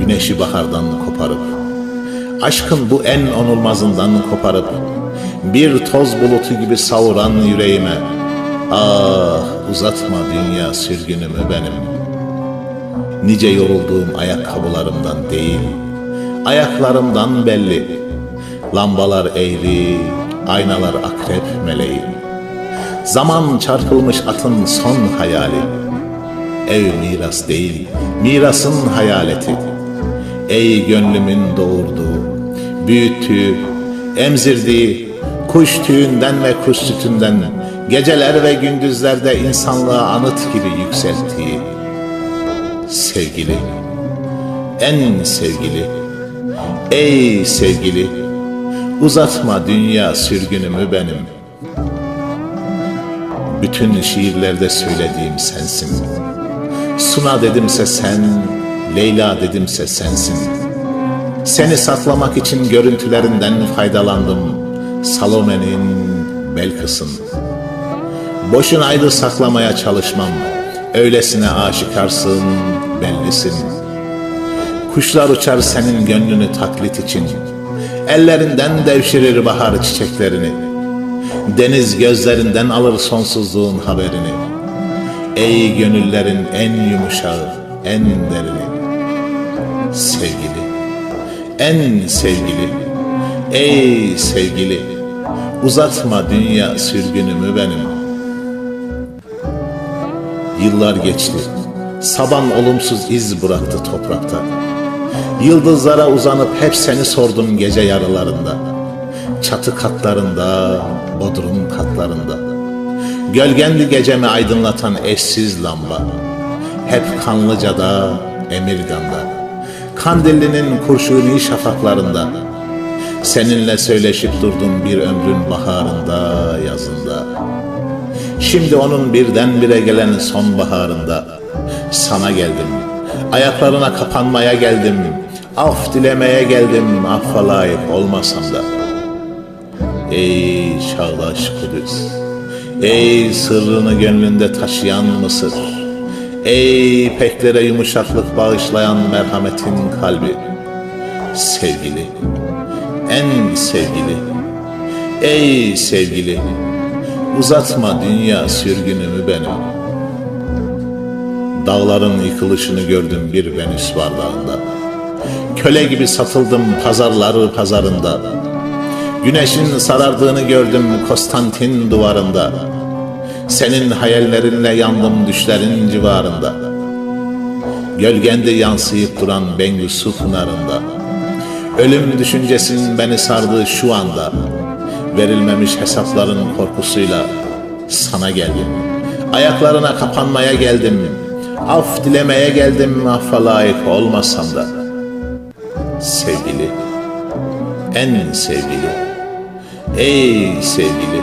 Güneşi bahardan koparıp Aşkın bu en onulmazından koparıp Bir toz bulutu gibi savuran yüreğime Ah uzatma dünya sürgünümü benim. Nice yorulduğum ayakkabılarımdan değil Ayaklarımdan belli. Lambalar eğri, aynalar akrep meleği. Zaman çarpılmış atın son hayali. Ev miras değil, mirasın hayaleti Ey gönlümün doğurduğu, büyüttüğü, emzirdiği, kuş tüyünden ve kuş sütünden, geceler ve gündüzlerde insanlığa anıt gibi yükselttiği, sevgili, en sevgili, ey sevgili, uzatma dünya sürgünümü benim. Bütün şiirlerde söylediğim sensin. Suna dedimse sen, Leyla dedimse sensin. Seni saklamak için görüntülerinden faydalandım. Salome'nin Belkıs'ın. Boşunaydı saklamaya çalışmam. Öylesine aşikarsın, bellisin. Kuşlar uçar senin gönlünü taklit için. Ellerinden devşirir bahar çiçeklerini. Deniz gözlerinden alır sonsuzluğun haberini. Ey gönüllerin en yumuşağı, en derini sevgili, en sevgili, ey sevgili, uzatma dünya sürgünümü benim. Yıllar geçti, saban olumsuz iz bıraktı toprakta. Yıldızlara uzanıp hep seni sordum gece yarılarında. Çatı katlarında, bodrum katlarında. Gölgendi gecemi aydınlatan eşsiz lamba. Hep Kanlıca'da, Emirgan'da. Kandilli'nin kurşuni şafaklarında. Seninle söyleşip durdum bir ömrün baharında, yazında. Şimdi onun birdenbire gelen sonbaharında. Sana geldim, ayaklarına kapanmaya geldim Af dilemeye geldim, affa layık olmasam da. Ey çağdaş Kudüs, ey sırrını gönlünde taşıyan Mısır Ey peklere yumuşaklık bağışlayan merhametin kalbi. Sevgili, en sevgili. Ey sevgili, uzatma dünya sürgünümü benim. Dağların yıkılışını gördüm bir Venüs bardağında Köle gibi satıldım pazarları pazarında. Güneşin sarardığını gördüm Konstantin duvarında senin hayallerinle yandım düşlerin civarında. Gölgende yansıyıp duran Bengüsü pınarında. Ölüm düşüncesinin beni sardığı şu anda. Verilmemiş hesapların korkusuyla sana geldim. Ayaklarına kapanmaya geldim. Af dilemeye geldim affa layık olmasam da. Sevgili En sevgili. Ey sevgili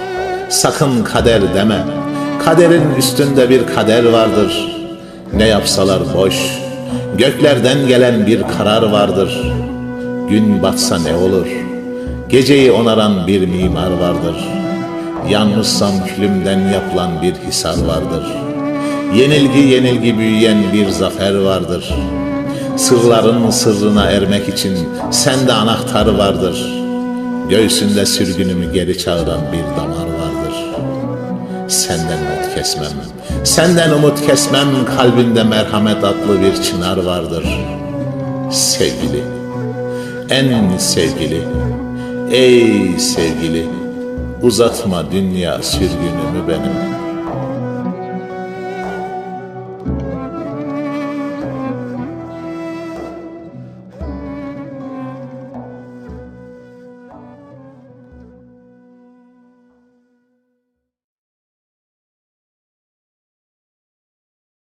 Sakın kader deme. Kaderin üstünde bir kader vardır. Ne yapsalar boş. Göklerden gelen bir karar vardır. Gün batsa ne olur? Geceyi onaran bir mimar vardır. Yanmışsam külümden yapılan bir hisar vardır. Yenilgi yenilgi büyüyen bir zafer vardır. Sırların sırrına ermek için sende anahtar vardır. Göğsünde sürgünümü geri çağıran bir damar Senden umut kesmem, senden umut kesmem Kalbinde merhamet adlı bir çınar vardır Sevgili, en sevgili. Ey sevgili, uzatma dünya sürgünümü benim.